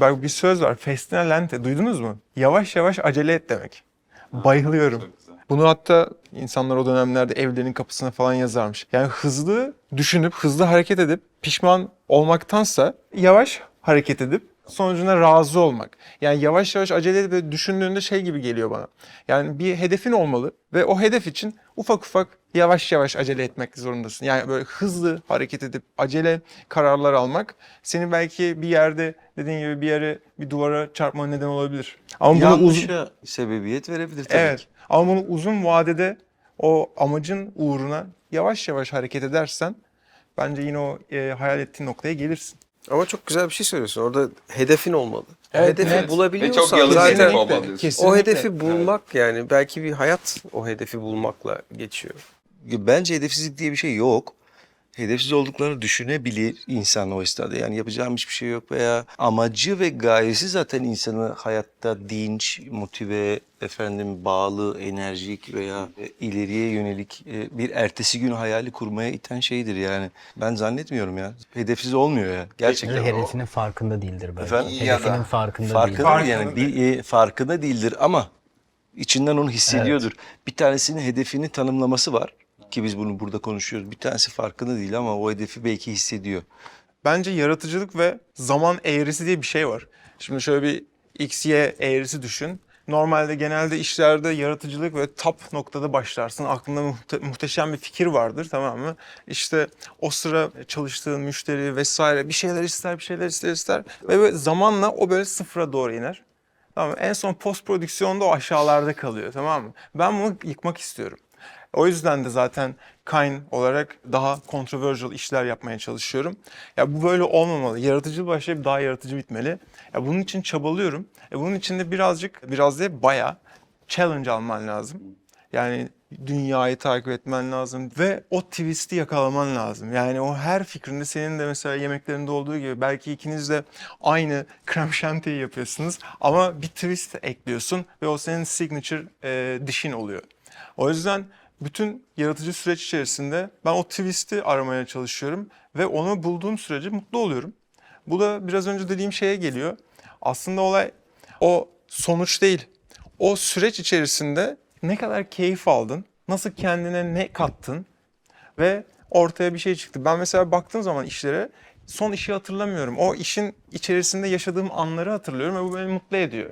Bak bir söz var. Festina lente. Duydunuz mu? Yavaş yavaş acele et demek. Bayılıyorum. Bunu hatta insanlar o dönemlerde evlerinin kapısına falan yazarmış. Yani hızlı düşünüp, hızlı hareket edip pişman olmaktansa yavaş hareket edip sonucuna razı olmak. Yani yavaş yavaş acele edip düşündüğünde şey gibi geliyor bana. Yani bir hedefin olmalı ve o hedef için ufak ufak yavaş yavaş acele etmek zorundasın. Yani böyle hızlı hareket edip acele kararlar almak seni belki bir yerde dediğin gibi bir yere bir duvara çarpma neden olabilir. Ama bunu uzun sebebiyet verebilir tabii Evet. ki. Ama bunu uzun vadede o amacın uğruna yavaş yavaş hareket edersen bence yine o e, hayal ettiğin noktaya gelirsin. Ama çok güzel bir şey söylüyorsun. Orada hedefin olmalı. Evet, hedefi. Ve bulabiliyorsan çok yalın zaten hedef olmalı diyorsun. Kesinlikle. o hedefi bulmak yani belki bir hayat o hedefi bulmakla geçiyor. Bence hedefsizlik diye bir şey yok. Hedefsiz olduklarını düşünebilir insan o esnada. Yani yapacağım hiçbir şey yok veya amacı ve gayesi zaten insanı hayatta dinç, motive, efendim bağlı, enerjik veya ileriye yönelik e, bir ertesi gün hayali kurmaya iten şeydir yani. Ben zannetmiyorum ya. Hedefsiz olmuyor ya. Gerçekten. Hedefinin farkında değildir belki. Efendim? Da Hedefinin farkında, Farkında değildir. değil yani bir, e, farkında değildir ama içinden onu hissediyordur. Bir tanesinin hedefini tanımlaması var ki biz bunu burada konuşuyoruz. Bir tanesi farkında değil ama o hedefi belki hissediyor. Bence yaratıcılık ve zaman eğrisi diye bir şey var. Şimdi şöyle bir x-y eğrisi düşün. Normalde genelde işlerde yaratıcılık ve top noktada başlarsın. Aklında muhte- muhteşem bir fikir vardır tamam mı? İşte o sıra çalıştığın müşteri vesaire bir şeyler ister bir şeyler ister ister. Ve böyle zamanla o böyle sıfıra doğru iner. Tamam mı? En son post prodüksiyonda o aşağılarda kalıyor tamam mı? Ben bunu yıkmak istiyorum. O yüzden de zaten Kain olarak daha controversial işler yapmaya çalışıyorum. Ya bu böyle olmamalı. Yaratıcı başlayıp daha yaratıcı bitmeli. Ya bunun için çabalıyorum. E bunun için de birazcık, biraz değil bayağı challenge alman lazım. Yani dünyayı takip etmen lazım ve o twist'i yakalaman lazım. Yani o her fikrinde senin de mesela yemeklerinde olduğu gibi belki ikiniz de aynı krem şantiyi yapıyorsunuz ama bir twist ekliyorsun ve o senin signature e, dişin oluyor. O yüzden bütün yaratıcı süreç içerisinde ben o twist'i aramaya çalışıyorum ve onu bulduğum sürece mutlu oluyorum. Bu da biraz önce dediğim şeye geliyor. Aslında olay o sonuç değil. O süreç içerisinde ne kadar keyif aldın, nasıl kendine ne kattın ve ortaya bir şey çıktı. Ben mesela baktığım zaman işlere son işi hatırlamıyorum. O işin içerisinde yaşadığım anları hatırlıyorum ve bu beni mutlu ediyor.